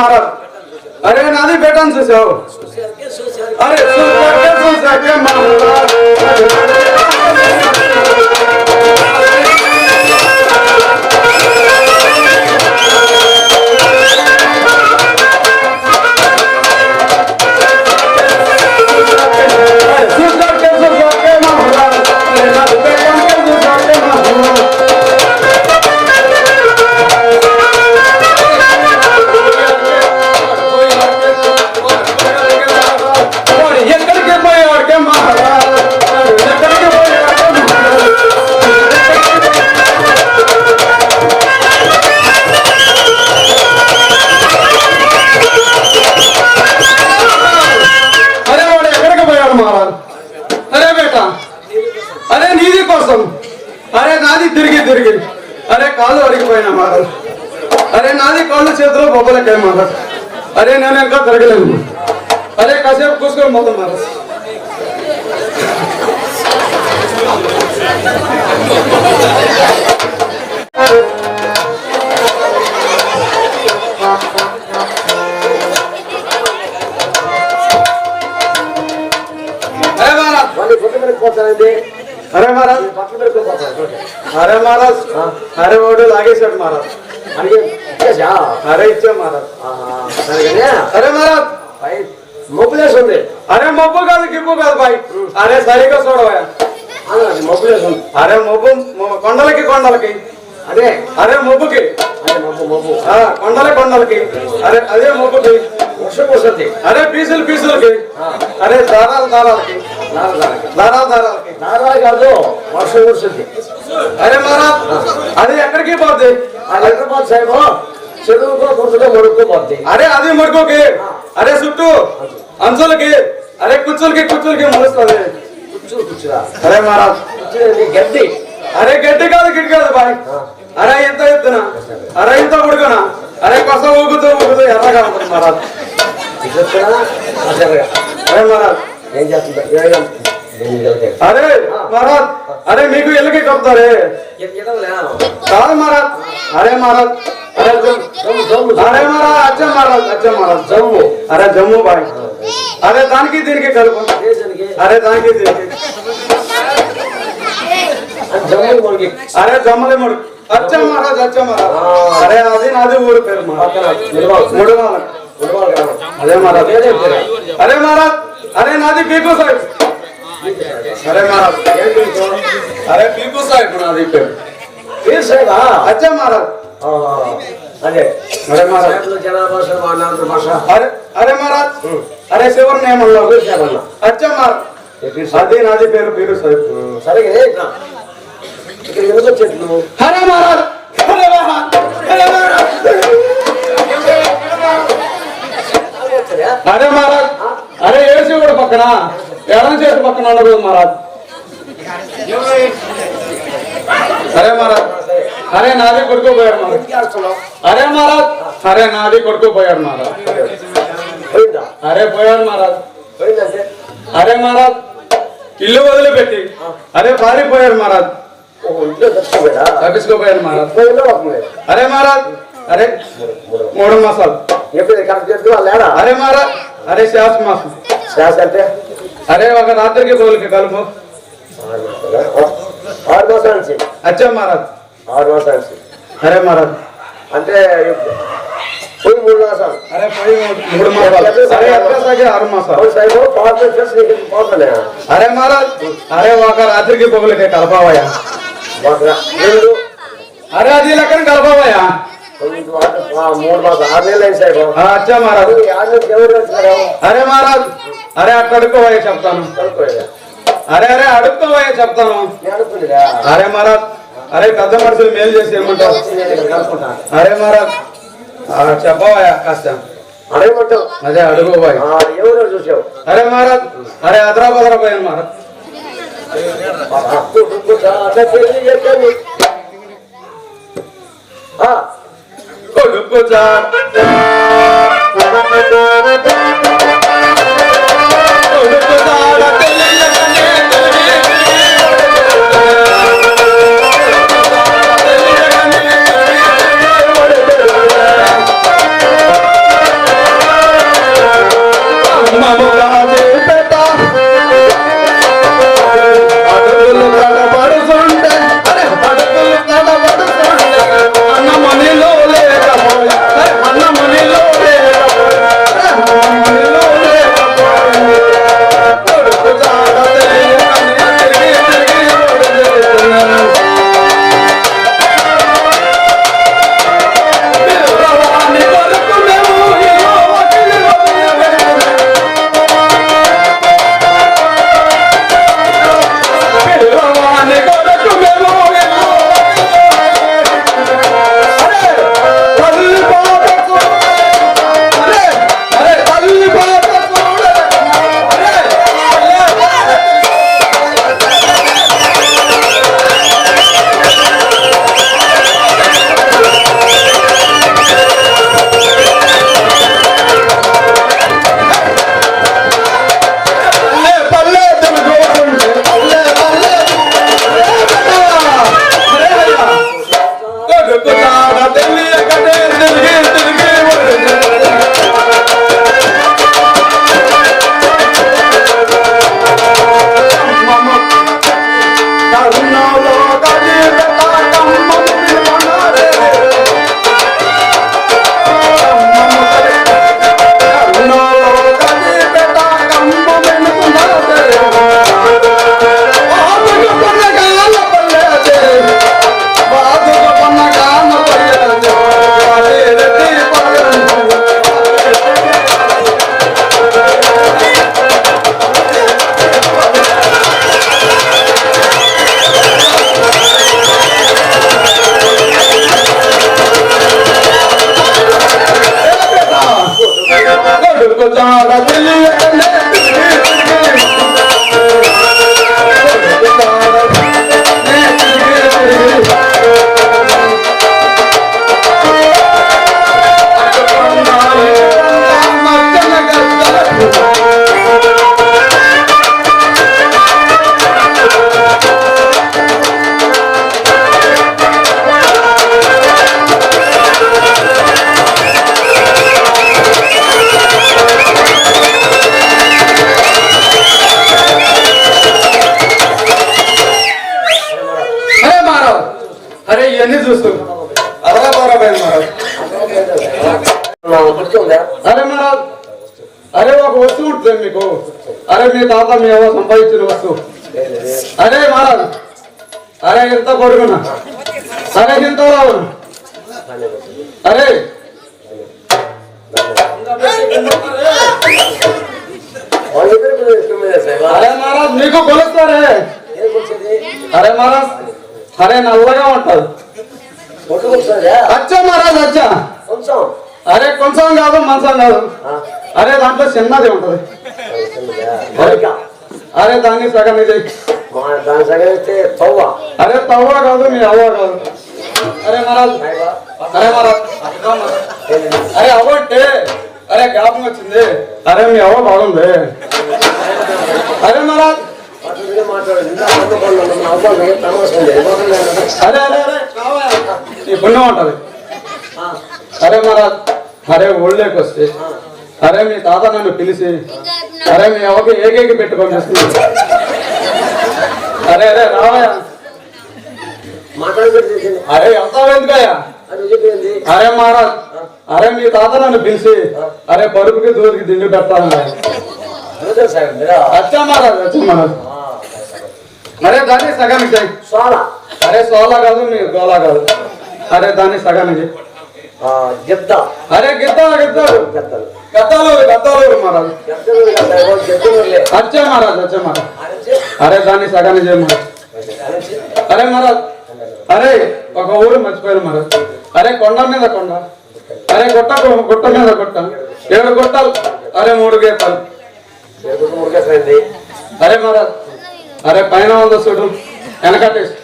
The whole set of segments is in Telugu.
అరే మహారాజ్ అరే నాది బేటాను చూసావు అరే చూసాకే చూసాకే మహారాజ్ చూసాకే చేతిలో మహారాజ్ అరే నేను ఇంకా తిరగలేను అరే కాసేపు కూసుకొని పోతాం మహారాజ్ అరే మహారాజ్ అరే మహారాజ్ అరే మహారాజ్ అరే వాడు లాగేశాడు మహారాజ్ అందుకే ఇచ్చేసా? అరే ఇచ్చా మహారాజ్ సరేగానే అరే మహారాజ్. పై అరే మబ్బు కాదు గిబ్బు కాదు బాయ్. అరే సరిగ్గా చూడవా అవును, అది మొబ్బులేసి ఉంది అరే మబ్బు కొండలకి కొండలకి. అదే. అరే మబ్బుకి. కొండల కొండలకి. అరే అదే మబ్బుకి. వర్షం వస్తుంది అరే పీసులు పీసులకి. అరే దారాల దారాలకి. దారాల దారాలకి. నారాలు కాదు వర్షం వస్తుంది అరే మహారాజ్. అది ఎక్కడికి పోద్ది? ఆ హైదరాబాద్ సాహిబ్ అరే అది మడుకోకి. అరే చుట్టూ అంచులకి అరే కుచ్చులకి కుచ్చులకి కూర్చురా అరే మహారాజ్. గడ్డి. అరే గడ్డి కాదు గిడ్డి కాదు బాయ్. అరే ఇంత ఎత్తున. అరే ఇంత ఉడుకున అరే కొస ఊగుతూ ఊగుతూ ఎర్రగా ఉంటుంది మహారాజ్. అరే మహారాజ్. ఏం చేస్తుంటా ఏం నేను వెళ్తే అరే మహారాజ్ అరే మీకు ఇళ్ళకి కప్పుతారే కాదు మహారాజ్. అరే మహారాజ్. అరే అరే మహారాజ్ అచ్చ మహారాజ్ అచ్చ మహారాజ్. జమ్ము. అరే జమ్ము బాయ్. అరే దానికి దీనికి కలుపు. అరే దానికి దీనికి. అరే జమ్మలే ముడు. అచ్చ మహారాజ్ అచ్చ మహారాజ్. అరే అది నాది ఊరు పేరు మహారాజ్. పక్కన అదే మహారాజ్. అరే మహారాజ్. అరే నాది పీకు సాహిబ్. అరే మహారాజ్ ఏం పేరు? అరే పీకు సాహిబ్ నాది పేరు పేరు సాహిబా అచ్చ మహారాజ్ ఆ, అదే. అరే మహారాజ్ సాహిబ్లో జనాభా భాష అరే అరే మహారాజ్ అరే శివర్ నేమల్లో పేరు సాహిబ్ అచ్చ మహారాజ్? అది నాది పేరు పీరు సాహిబ్ సరేగా ఇట్లా. ఇక్కడ ఎందుకు చెట్లు మహారాజ్ మహారాజ్ అరే మహారాజ్ అరే మహారాజ్ అరే ఏసీ కూడా పక్కన? ఎడం చేతి పక్కన ఉండదు మహారాజ్. అరే మహారాజ్. అరే నాది కొడుకుపోయాడు మహారాజ్. చేస్తున్నావు అరే మహారాజ్. అరే నాది కొడుకుపోయాడు మహారాజ్. పోయిందా? అరే పోయాడు మహారాజ్. అరే మహారాజ్. ఇల్లు వదిలిపెట్టి. అరే పారిపోయాడు మహారాజ్. తప్పించుకోపోయాడు మహారాజ్. అరే మహారాజ్. అరే మూడు మాసాలు అరే మహారాజ్. అరే శాస మాసం శ్వాస అంటే అరే ఒక రాత్రికి రోజులకి కలుపు. ఆరు మాసాలా? నుంచి అచ్చా మహారాజ్. ఆరు మాసాల నుంచి అరే మహారాజ్. అంటే పోయి మూడు మాసాలు. అరే పోయి మూడు మాసాలు. ఆరు మాసాలు. అవును సాయిబు పాత చేసి నీకు పోతానే. అరే మహారాజ్. అరే ఒక రాత్రికి పొగులకి కలపవయ్యా. అరే అది లెక్కన కలపవయ్యా. అచ్చా అరే మహారాజ్. అరే అట్లా అడుక్కోవయ్యా చెప్తాను. అరే అరే అడుక్కోవయ్యా చెప్తాను. అరే మహారాజ్. అరే పెద్ద మనుషులు మేలు చేసి ఏమంటావు అరే మహారాజ్. చెప్పవయ్యా కాస్త. అడగమంటావు అదే అడుగుపోయి ఎవరు చూసావు అరే మహారాజ్. అరే హైదరాబాద్ పోయాను మహారాజ్. Oh, my God. అరే మీ తాత మీ అవ్వ సంపాదించిన వస్తువు అరే మహారాజ్ అరే ఎంత పొడుగునా అరే ఎంత రావును అరే. అరే మహారాజ్ మీకు కొలుస్తారే అరే మహారాజ్ అరే నల్లగా ఉంటది. అచ్చా మహారాజ్ అచ్చా. అరే కొంచెం కాదు మంచం కాదు. అరే దాంట్లో చిన్నది ఉంటది. అరే దాన్ని సగం ఇది. మా దాని సగం అయితే తవ్వ. అరే తవ్వ కాదు మీ అవ్వ కాదు. అరే మహారాజ్. అయ్యా, అరే మహారాజ్. అరే అవ్వ అంటే అరే జ్ఞాపకం వచ్చింది. అరే మీ అవ్వ బాగుంది. అరే లేదు. అరే అరే అరే పుణ్యం ఉంటది. అరే మహారాజ్ అరే ఊళ్ళోకి వస్తే అరే మీ తాత నన్ను పిలిచి అరే మీ అవ్వకి ఏకేకి పెట్టుకొని వస్తుంది. అరే అరే రావయ్యా. అరే ఎంత ఎందుకయ్యా అరే మహారాజ్. అరే మీ తాత నన్ను పిలిచి అరే పరుపుకి దూరికి దిండి పెట్టాలన్నా సార్ అచ్చా మహారాజ్ అచ్చా మహారాజ్. అరే దాన్ని సగానికి సోలా. అరే సోలా కాదు మీ గోలా కాదు. అరే దాన్ని సగానికి గిద్ద. అరే గిద్దాలు. గిద్దాలు గద్దలు గద్దాలు గద్దాలు మహారాజ్. అచ్చా మహారాజ్ అచ్చా మహారాజ్. అరే దాన్ని సగానికి చేయ మహారాజ్. అరే మహారాజ్. అరే ఒక ఊరు మర్చిపోయారు మహారాజ్. అరే కొండ మీద కొండ. అరే గుట్ట గుట్ట మీద గుట్ట. ఏడు గుట్టలు. అరే మూడు గీతాలు. అరే మహారాజ్. అరే పైన ఉంది చూడు. వెనకట్టేసి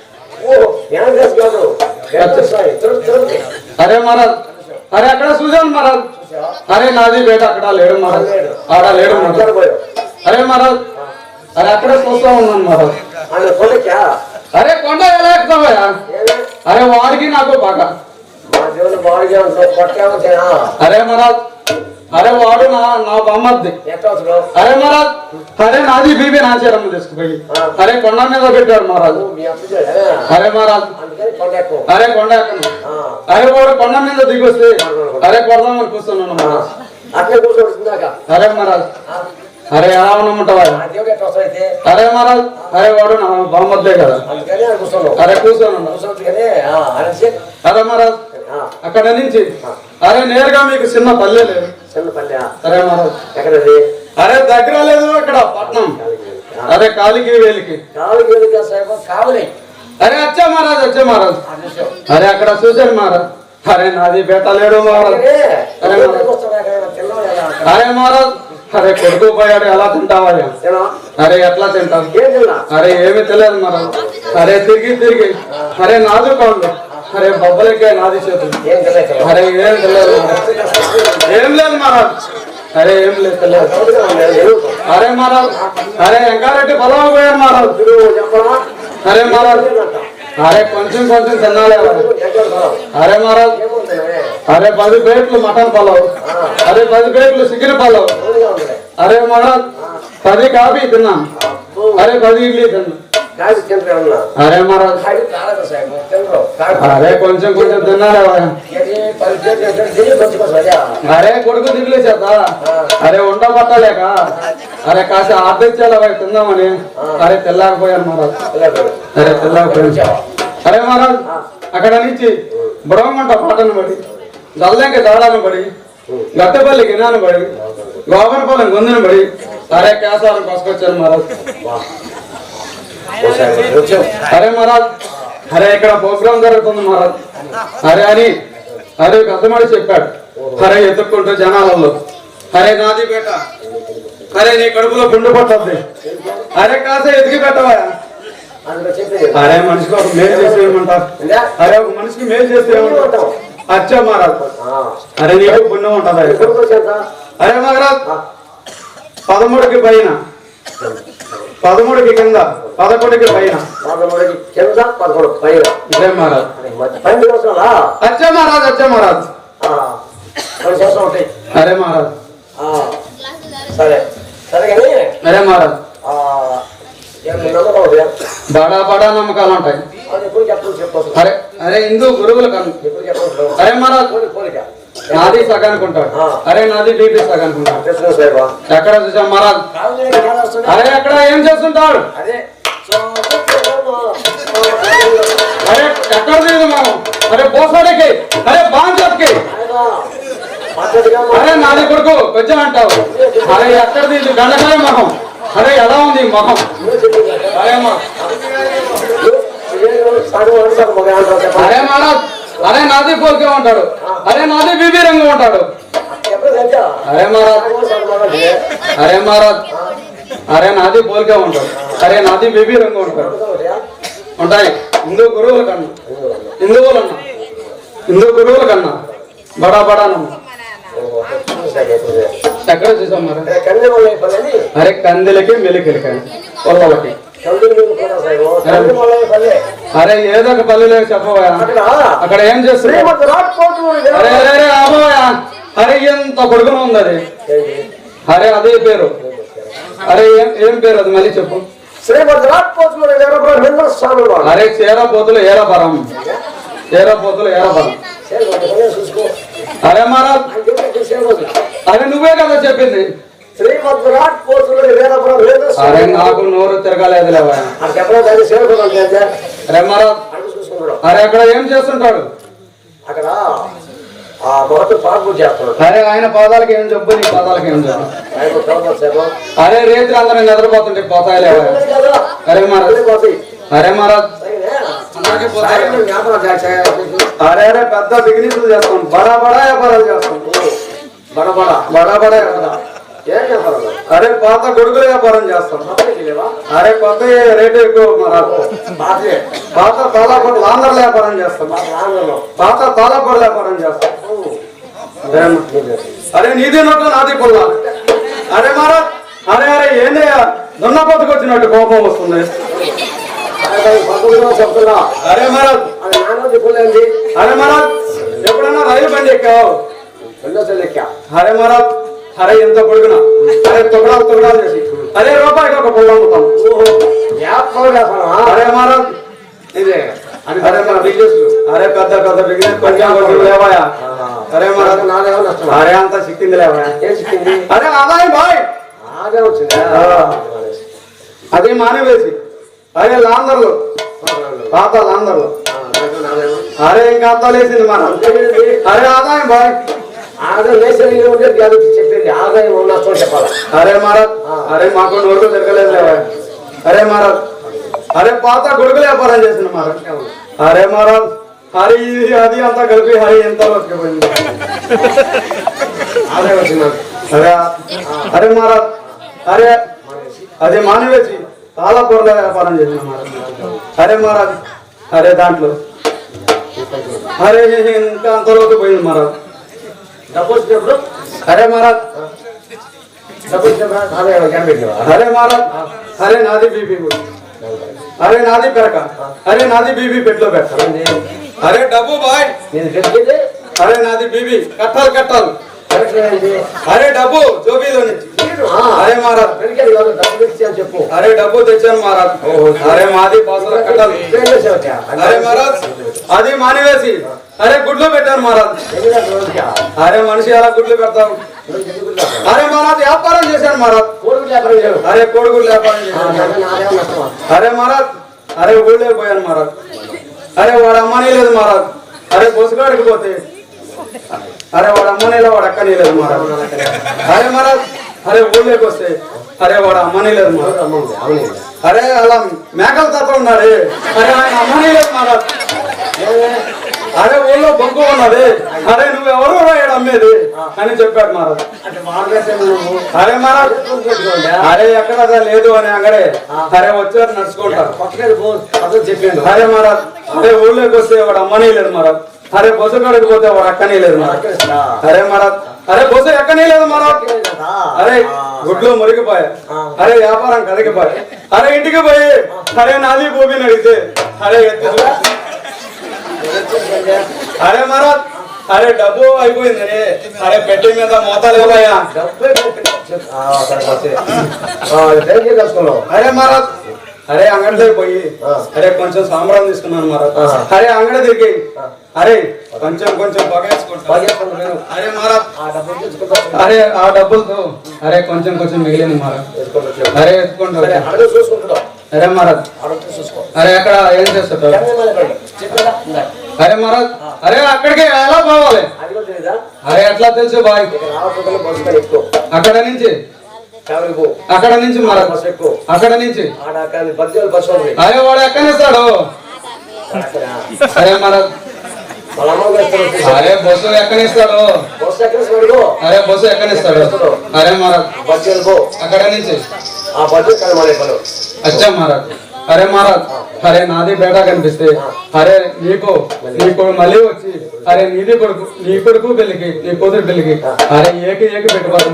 అరే మహారాజ్ అరే అక్కడ చూసాను మహారాజ్ అరే నాది బేట అక్కడ లేడు మహారాజ్ ఆడ లేడు. అరే మహారాజ్ అరే అక్కడే చూస్తా ఉన్నాను మహారాజ్? అరే కొండ ఎలా ఎక్కుతావయ్యా? అరే వాడికి నాకు బాగా? అరే మహారాజ్ అరే వాడు నా నా బొమ్మద్ది? అరే మహారాజ్ అరే నాది బీబీ నాచేరమ్మ తీసుకుపోయి అరే కొండ మీద పెట్టాడు మహారాజ్? అరే మహారాజ్. అరే కొండ. అరే వాడు కొండ మీద దిగొస్తే అరే కొడదామని కూర్చున్నాను మహారాజ్ అట్లే కూర్చోడుతుందాక. అరే మహారాజ్. అరే ఎలా ఉన్నామంటావా? అరే మహారాజ్ అరే వాడు నా బామ్మద్దే కదా. అరే కూర్చోను అరే మహారాజ్ అక్కడ నుంచి అరే నేరుగా మీకు చిన్న పల్లె లేదు అరే మహారాజ్ ఎక్కడది? అరే దగ్గర లేదు అక్కడ పట్నం. అరే కాలికి వేలికి కాదు సాహెబ్, కావాలి. అరే వచ్చా మహారాజ్ వచ్చే మహారాజ్. అరే అక్కడ చూశాను మహారాజ్ అరే నాది బేట లేడు మహారాజ్ అరే మహారాజ్ కదా, కదా. అరే కొడుకు పోయాడు ఎలా తిన్నావా? అరే ఎట్లా తింటావు? అరే ఏమి తెలియదు మహారాజ్ అరే తిరిగి తిరిగి అరే నాదు కాళ్ళు అరే బొబ్బలకే నాది చేతులు. అరే ఏం తెలియదు. ఏం లేదు మహారాజ్. అరే ఏం లేదు తెలియదు అరే మహారాజ్. అరే ఎంకారెడ్డి పొలం పోయారు మహారాజ్. అరే మహారాజ్. అరే కొంచెం కొంచెం తినాలి అరే. మహారాజ్. అరే పది ప్లేట్లు మటన్ పలావ్. అరే పది ప్లేట్లు చికెన్ పలావ్. అరే మహారాజ్. పది కాఫీ తిన్నాం. అరే పది ఇడ్లీ తిన్నాం. అరే అరే కొంచెం కొంచెం తినాలి అరే. కొడుకు దిగులే చేత. అరే ఉండ పట్టలేక. అరే కాస్త ఆర్దించాలి అవి తిందామని. అరే తెల్లాకపోయాను మహారాజ్ అరే తెల్లాకపోయాను అరే మహారాజ్ అక్కడ నుంచి బుడమంట పాటను పడి గల్లంకి దాడాను పడి గట్టపల్లి గినాను పడి గోపనపల్లి గొంతును పడి అరే కేసారం కొసుకొచ్చాను మహారాజ్ అరే మహారాజ్. అరే ఇక్కడ ప్రోగ్రామ్ జరుగుతుంది మహారాజ్. అరే అని అరే పెద్దమడి చెప్పాడు. అరే ఎత్తుక్కుంటూ జనాలలో. అరే నాది బేట అరే నీ కడుపులో గుండు పట్టద్ది. అరే కాసే ఎదిగి పెట్టవా? అరే మనిషికి ఒక మేలు చేస్తే ఏమంటారు? అరే ఒక మనిషికి మేలు చేస్తే అచ్చా మహారాజ్. అరే నీకు పుణ్యం ఉంటుందా? అరే మహారాజ్. పదమూడుకి పైన. పదమూడుకి కింద పదకొండుకి పైన. పదమూడుకి కింద పదకొండు పైన. ఇదే మహారాజ్. పన్నెండు సంవత్సరాలా అచ్చా మహారాజ్ అచ్చా మహారాజ్. ఆ. రెండు సంవత్సరాలు ఉంటాయి అరే మహారాజ్. ఆ. సరే. సరే కానీ అరే మహారాజ్? బడా బడా నమ్మకాలు ఉంటాయి. అరే అరే హిందూ గురువుల కన్ను ఎప్పుడు చెప్పొచ్చు అరే మహారాజ్. నాది సగానికి ఉంటాడు. అరే నాది బీపీ సగానికి ఉంటాడు ఎక్కడ చూసాం మహారాజ్? అరే అక్కడ ఏం చేస్తుంటాడు అదే అరే ఎక్కడ లేదు మనం? అరే బోసాడికి అరే పద్ధతిగా అరే నాది కొడుకు కొంచెం అంటావు. అరే ఎక్కడ తీసి గండకాయ మొహం. అరే ఎలా ఉంది మొహం? అరే అమ్మా అరే మహారాజ్ అరే నాది పోల్కే ఉంటాడు. అరే నాది బీబీ రంగు ఉంటాడు. అరే మహారాజ్ అరే మహారాజ్ అరే నాది బోల్గా ఉంటాడు అరే నాది బేబీ రంగు ఉంటాడు ఉంటాయి. హిందూ గురువుల కన్నా. హిందువులు అన్న హిందూ గురువుల కన్నా. బడా బడా ఎక్కడ చూసాం మరి అరే కందిలకి మెలికలకి పొల్లలకి అరే ఏదో ఒక పల్లెలో చెప్పబోయా అక్కడ ఏం చేస్తున్నా అరే అరే అరే ఆపోయా అరే ఎంత కొడుకున ఉంది అది. అరే అదే పేరు. అరే ఏం ఏం పేరు అది మళ్ళీ చెప్పు. స్వామి వారు అరే చేరపోతులు ఏరపరం చేరపోతులు ఏరపరం అరే మహారాజ్. అరే నువ్వే కదా చెప్పింది. అరే నాకు నోరు తిరగలేదు అరే మహారాజ్. అరే అక్కడ ఏం చేస్తుంటాడు? అక్కడ అరే ఆయన పాదాలకి ఏం చెప్పు నీ పాదాలకి ఏం చెప్పు? అరే రేత్రి అందరం నిద్రపోతుంటే పోతాయి అరే మహారాజ్. అరే మహారాజ్. అరే అరే పెద్ద బిజినెస్ చేస్తాం. బడా బడా వ్యాపారాలు చేస్తాం. బడబడ బడా బడా. వ్యాపారం ఏం వ్యాపారం అరే పాత గొడుగుల వ్యాపారం చేస్తాం. అరే కొత్త రేటు ఎక్కువ పాత తాళాపొడి లాందర్ల వ్యాపారం చేస్తాం. పాత తాళాపొడి వ్యాపారం చేస్తాం. అరే నీది నోట్లు నాది పుల్ల అరే మహారాజ్ అరే అరే ఏందయ్యా దున్నపోతుకు వచ్చినట్టు కోపం వస్తుంది. అరే మహారాజ్ అరే మహారాజ్ ఎప్పుడన్నా రైలు బండి ఎక్కావు? అరే మహారాజ్ అరే ఎంత పొడుగునా అరే తొగడాలు తొగడాలు చేసి. అరే రూపాయికి ఒక పుల్ల అమ్ముతాం. అరే మహారాజ్ ఇదే. అది అరే మన బిజినెస్. అరే పెద్ద పెద్ద బిజినెస్ కొంచెం కొంచెం లేవాయా అరే మహారాజ్ నాదేమో నష్టం అరే అంతా సిక్కింది లేవాయా ఏం చిక్కింది? అరే ఆదాయం బాయ్. ఆదే వచ్చిందా? అది మానేవేసి. అరే లాందర్లు. పాత లాందర్లు. అరే ఇంకా అంతలేసింది మనం అరే ఆదాయం బాయ్. ఆదాయం వేసే ఉంటే అది చెప్పింది. ఆదాయం నష్టం చెప్పాలి? అరే మహారాజ్ అరే మాకు తిరగలేదు లేవా? అరే మహారాజ్ అరే పాత గొడుగులు వ్యాపారం చేసిన మహారాజ్. అరే మహారాజ్ హరి ఇది అది అంతా కలిపి హరి ఎంత బతికిపోయింది ఆదాయం వచ్చింది అరే అరే మహారాజ్ అరే అది మానవేసి చాలా పొరల వ్యాపారం చేసిన మహారాజ్. అరే మహారాజ్ అరే దాంట్లో. అరే ఇంకా అంతలోకి పోయింది మహారాజ్. అరే మహారాజ్. డబ్బు వచ్చినప్పుడు ఆదాయం క్యాన్ పెట్టినవా అరే నాది పెరక. అరే నాది బీబీ పెట్లో పెట్ట అరే డబ్బు బాయ్. అరే నాది బీబీ కట్టాలి కట్టాలి. అరే డబ్బు జోబీలో నుంచి. నేను అరే మహారాజ్. చెప్పు. అరే డబ్బు తెచ్చాను మహారాజ్. అరే మాది కట్టాలి? అరే మహారాజ్. అది మానివేసి. అరే గుడ్లు పెట్టారు మహారాజ్. అరే మనిషి అలా గుడ్లు పెడతాం. పెడతావు? అరే మహారాజ్ వ్యాపారం చేశాను మహారాజ్. అరే కోడిగుడ్లు వ్యాపారం చేశాను అరే మహారాజ్ అరే ఊళ్ళో పోయాను మహారాజ్. అరే వాడు అమ్మనే లేదు మహారాజ్. అరే బొసుగాడికి పోతే. అరే వాడు అమ్మనే లేదు వాడు అక్కనే లేదు మహారాజ్. అరే మహారాజ్ అరే ఊళ్ళోకి వస్తే. అరే వాడు అమ్మనే లేదు మహారాజ్. అరే అలా మేకల తప్ప ఉన్నాడే అరే ఆయన అమ్మనే లేదు మహారాజ్. అరే ఊళ్ళో బొంకు ఉన్నది. అరే నువ్వు ఎవరు రాయడు అమ్మేది అని చెప్పాడు మహారాజ్. అరే మహారాజ్. అరే ఎక్కడ లేదు అని అంగడే. అరే వచ్చారు నడుచుకుంటారు. చెప్పిండు. అరే మహారాజ్. అరే ఊళ్ళోకి వస్తే వాడు అమ్మనే లేదు మహారాజ్. అరే బొస కాడికి పోతే వాడు అక్కనే లేదు మహారాజ్. అరే మహారాజ్. అరే బొస ఎక్కనే లేదు మహారాజ్. అరే గుడ్లు మురిగిపోయా అరే వ్యాపారం కదిగిపోయా అరే ఇంటికి పోయి అరే నాది భూమిని అడిగితే అరే ఎత్తి అరే మహారాజ్ అరే డబ్బు అయిపోయింది అరే అరే పెట్టి మీద మోతాలు ఇవ్వయా అరే మహారాజ్. అరే అంగడిలోకి పోయి. అరే కొంచెం సాంబ్రాన్ తీసుకున్నాను మహారాజ్. అరే అంగడి తిరిగి. అరే కొంచెం కొంచెం అరే తీసుకుంటా అరే ఆ డబ్బులతో. అరే కొంచెం కొంచెం మిగిలింది తీసుకుంటా అరే ఎత్తుకుంటా సరే అడుగు చూసుకుంటున్నావు. అరే చూసుకో. అరే అక్కడ ఏం చేస్తుంటావు? అరే మహారాజ్. అరే అక్కడికి ఎలా పోవాలి? అరే ఎట్లా తెలుసు బాయ్? అక్కడ నుంచి? అక్కడ నుంచి మహారాజ్. అక్కడ నుంచి? అరే వాడు ఎక్కనిస్తాడు అక్కడ? అరే మహారాజ్. అరే బస్సు ఎక్కనిస్తాడు బస్సు ఎక్కడ అడుగు అరే బస్సు ఎక్కనిస్తాడు అరే మహారాజ్. అక్కడ నుంచి? అచ్చా మహారాజ్. అరే మహారాజ్ అరే నాది బేటా కనిపిస్తే అరే నీకు నీకు మళ్ళీ వచ్చి అరే నీది కొడుకు నీ కొడుకు పెళ్ళికి నీ కూతురు పెళ్ళికి అరే ఏకి ఏకి పెట్టుకోవాలి